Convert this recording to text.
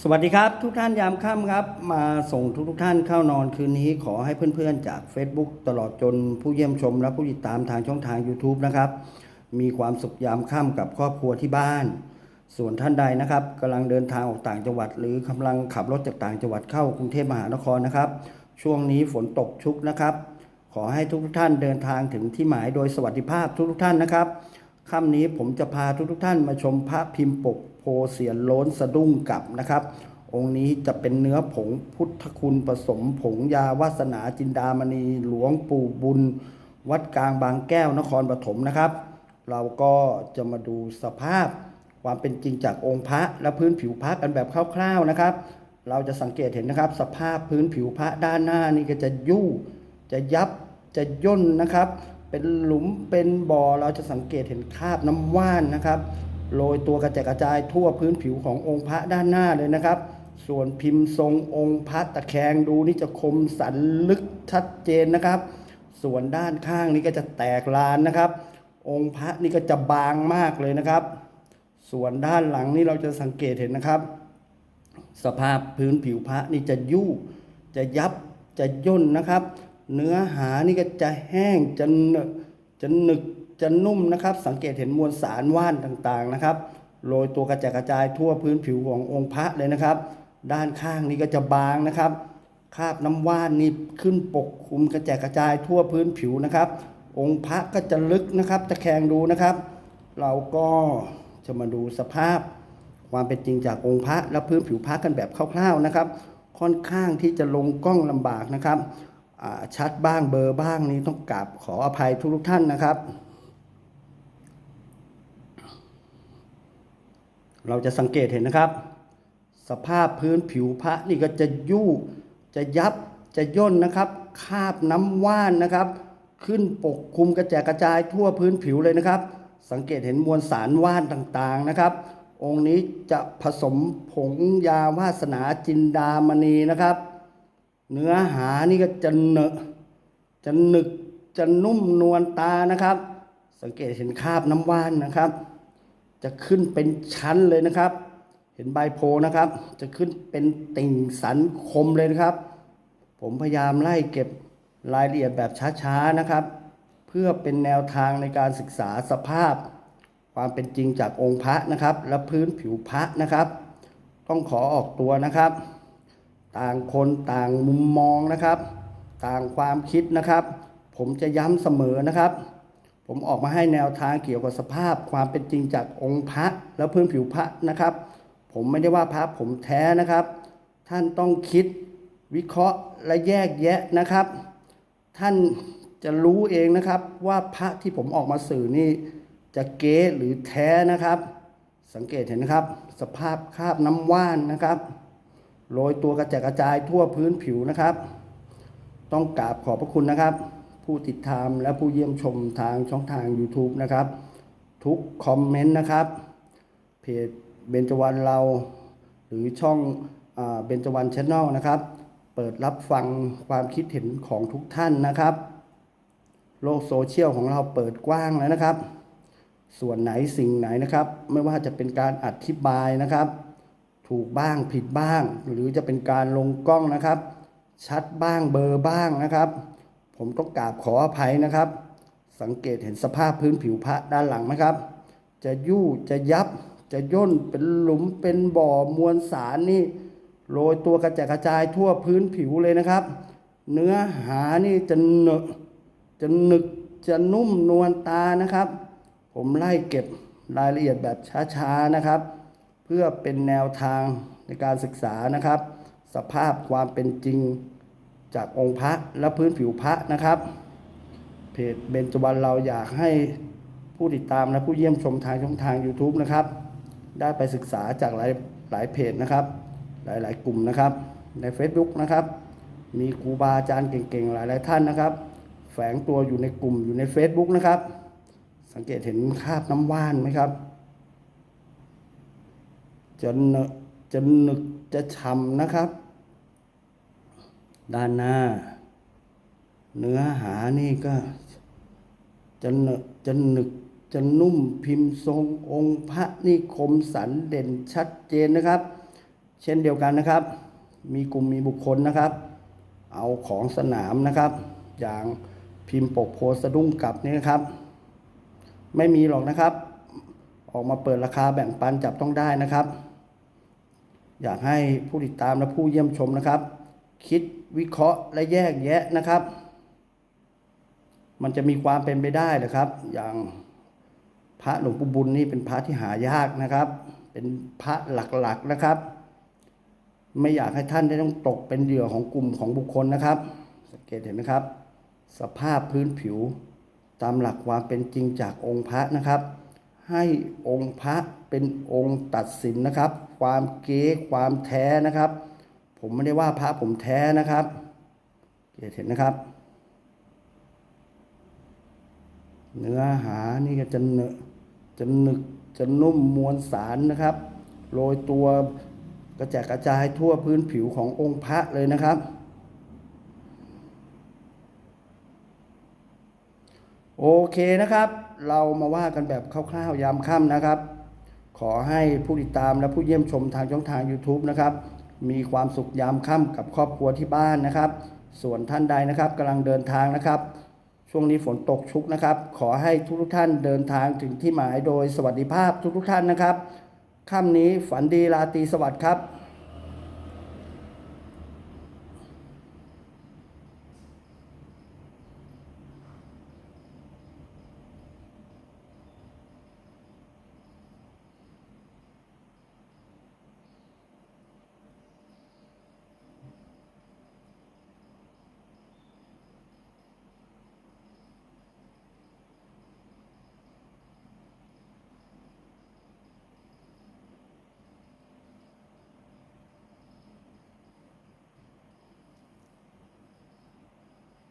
สวัสดีครับ ทุกท่านยามค่ำครับ มาส่งทุกทุกท่านเข้านอนคืนนี้ ขอให้เพื่อนๆ จาก Facebook ตลอดจนผู้เยี่ยมชมและผู้ติดตามทางช่องทาง YouTube นะครับ มีความสุขยามค่ำกับครอบครัวที่บ้าน ส่วนท่านใดนะครับกำลังเดินทางออกต่างจังหวัด หรือกำลังขับรถจากต่างจังหวัดเข้ากรุงเทพมหานครนะครับ ช่วงนี้ฝนตกชุกนะครับ ขอให้ทุกท่านเดินทางถึงที่หมายโดยสวัสดิภาพทุกๆท่านนะครับ ค่ำนี้ผมจะพาทุกๆท่านมาชมพระพิมพ์ปกโพเสียนล้นสะดุ้งกับนะครับ องค์นี้จะเป็นเนื้อผงพุทธคุณผสมผงยาวาสนาจินดามณีหลวงปู่บุญ วัดกลางบางแก้วนครปฐมนะครับ เราก็จะมาดูสภาพความเป็นจริงจากองค์พระและพื้นผิวพระกันแบบคร่าวๆนะครับ เราจะสังเกตเห็นนะครับ สภาพพื้นผิวพระด้านหน้านี่ก็จะยู่จะยับจะย่นนะครับ เป็นหลุมเป็นบ่อเราจะสังเกตเห็นคราบน้ำว่านนะครับโรยตัวกระจายกระจายทั่วพื้นผิวขององค์พระด้านหน้าเลยนะครับ ส่วนพิมพ์ทรงองค์พระตะแคงดูนี่จะคมสันลึกชัดเจนนะครับ ส่วนด้านข้างนี่ก็จะแตกลานนะครับ องค์พระนี่ก็จะบางมากเลยนะครับ ส่วนด้านหลังนี่เราจะสังเกตเห็นนะครับ สภาพพื้นผิวพระนี่จะยุ่จะยับจะย่นนะครับ เนื้อหานี่ก็จะแห้งจะหนึกจะหนึกจะนุ่มนะครับ สังเกตเห็นมวลสารว่านต่างๆนะครับโรยตัวกระจายกระจายทั่วพื้นผิวขององค์พระเลยนะครับ ด้านข้างนี่ก็จะบางนะครับ คราบน้ำว่านนี่ขึ้นปกคลุมกระจายกระจายทั่วพื้นผิวนะครับ องค์พระก็จะลึกนะครับ ตะแคงดูนะครับ เราก็จะมาดูสภาพความเป็นจริงจากองค์พระและพื้นผิวพระกันแบบคร่าวๆนะครับ ค่อนข้างที่จะลงกล้องลำบากนะครับ ชัดบ้างเบอร์บ้างนี้ต้องกราบขออภัยทุกท่านนะครับ เราจะสังเกตเห็นนะครับ สภาพพื้นผิวพระนี่ก็จะยู่จะยับจะย่นนะครับ คาบน้ำว่านนะครับ ขึ้นปกคลุมกระจายกระจายทั่วพื้นผิวเลยนะครับ สังเกตเห็นมวลสารว่านต่างๆนะครับ องค์นี้จะผสมผงยาวาสนาจินดามณีนะครับ เนื้อหานี่ก็จะเนอะจะหนึกจะนุ่มนวลตานะครับ สังเกตเห็นคราบน้ำว่านนะครับ จะขึ้นเป็นชั้นเลยนะครับ เห็นใบโพนะครับ จะขึ้นเป็นติ่งสันคมเลยนะครับ ผมพยายามไล่เก็บรายละเอียดแบบช้าๆนะครับ เพื่อเป็นแนวทางในการศึกษาสภาพ ความเป็นจริงจากองค์พระนะครับ และพื้นผิวพระนะครับ ต้องขอออกตัวนะครับ ต่างคนต่างมุมมองนะครับ ต่างความคิดนะครับ ผมจะย้ำเสมอนะครับ ผมออกมาให้แนวทางเกี่ยวกับสภาพความเป็นจริงจากองค์พระและพื้นผิวพระนะครับ ผมไม่ได้ว่าพระผมแท้นะครับ ท่านต้องคิดวิเคราะห์และแยกแยะนะครับ ท่านจะรู้เองนะครับว่าพระที่ผมออกมาสื่อนี่จะเก๊หรือแท้นะครับ สังเกตเห็นนะครับ สภาพคราบน้ำว่านนะครับ โรยตัวกระจายกระจายทั่วพื้นผิวนะครับ ต้องกราบขอบพระคุณนะครับ ผู้ติดตามและผู้เยี่ยมชมทางช่องทาง YouTube นะครับ ทุกคอมเมนต์นะครับ เพจเบญจวรรณเรา หรือช่องเบญจวรรณชแนลนะครับ เปิดรับฟังความคิดเห็นของทุกท่านนะครับ โลกโซเชียลของเราเปิดกว้างแล้วนะครับ ส่วนไหนสิ่งไหนนะครับ ไม่ว่าจะเป็นการอธิบายนะครับ ถูกบ้างผิดบ้าง หรือจะเป็นการลงกล้องนะครับ ชัดบ้างเบอร์บ้างนะครับ ผมต้องกราบขออภัยนะครับ สังเกตเห็นสภาพพื้นผิวพระด้านหลังนะครับ จะยู่จะยับจะย่นเป็นหลุมเป็นบ่อมวลสารนี่โรยตัวกระจายกระจายทั่วพื้นผิวเลยนะครับ เนื้อหานี่จะเหนอะจะหนึกจะนุ่มนวลตานะครับ ผมไล่เก็บรายละเอียดแบบช้าๆนะครับ เพื่อเป็นแนวทางในการศึกษานะครับ สภาพความเป็นจริงจากองค์พระและพื้นผิวพระนะครับ เพจเบญจวรรณเราอยากให้ผู้ติดตามและผู้เยี่ยมชมทางช่องทาง YouTube นะครับ ได้ไปศึกษาจากหลายหลายเพจนะครับ หลายๆ กลุ่มนะครับ ใน Facebook นะครับ มีครูบาอาจารย์เก่งๆ หลายๆท่านนะครับ แฝงตัวอยู่ในกลุ่มอยู่ใน Facebook นะครับ สังเกตเห็นคราบน้ำว่านไหมครับ จะเนอะจะหนึกจะฉ่ำนะครับ ด้านหน้า เนื้อหานี่ก็จะเนอะจะหนึกจะนุ่มพิมพ์ทรงองค์พระนี่คมสันเด่นชัดเจนนะครับ เช่นเดียวกันนะครับ มีกลุ่มมีบุคคลนะครับ เอาของสนามนะครับ อย่างพิมพ์ปกโพสต์สะดุ้งกลับนี่นะครับ ไม่มีหรอกนะครับ ออกมาเปิดราคาแบ่งปันจับต้องได้นะครับ อยากให้ผู้ติดตามและผู้เยี่ยมชมนะครับ คิดวิเคราะห์และแยกแยะนะครับ มันจะมีความเป็นไปได้เหรอครับ อย่างพระหลวงปู่บุญนี่เป็นพระที่หายากนะครับ เป็นพระหลักๆนะครับ ไม่อยากให้ท่านได้ต้องตกเป็นเหยื่อของกลุ่มของบุคคลนะครับ สังเกตเห็นไหมครับ สภาพพื้นผิวตามหลักความเป็นจริงจากองค์พระนะครับ ให้องค์พระเป็นองค์ตัดสินนะครับ ความเก๊ความแท้นะครับ ผมไม่ได้ว่าพระผมแท้นะครับเห็นนะครับ เนื้อหานี่ก็จะเนอจะหนึกจะนุ่มมวลสารนะครับโรยตัวกระจายกระจายทั่วพื้นผิวขององค์พระเลยนะครับ โอเคนะครับ เรามาว่ากันแบบคร่าวๆยามค่ำนะครับ ขอให้ผู้ติดตามและผู้เยี่ยมชมทางช่องทาง YouTube นะครับ มีความสุขยามค่ำกับครอบครัวที่บ้านนะครับ ส่วนท่านใดนะครับกำลังเดินทางนะครับ ช่วงนี้ฝนตกชุกนะครับ ขอให้ทุกๆท่านเดินทางถึงที่หมายโดยสวัสดิภาพทุกๆท่านนะครับค่ำนี้ฝันดีราตรีสวัสดิ์ครับ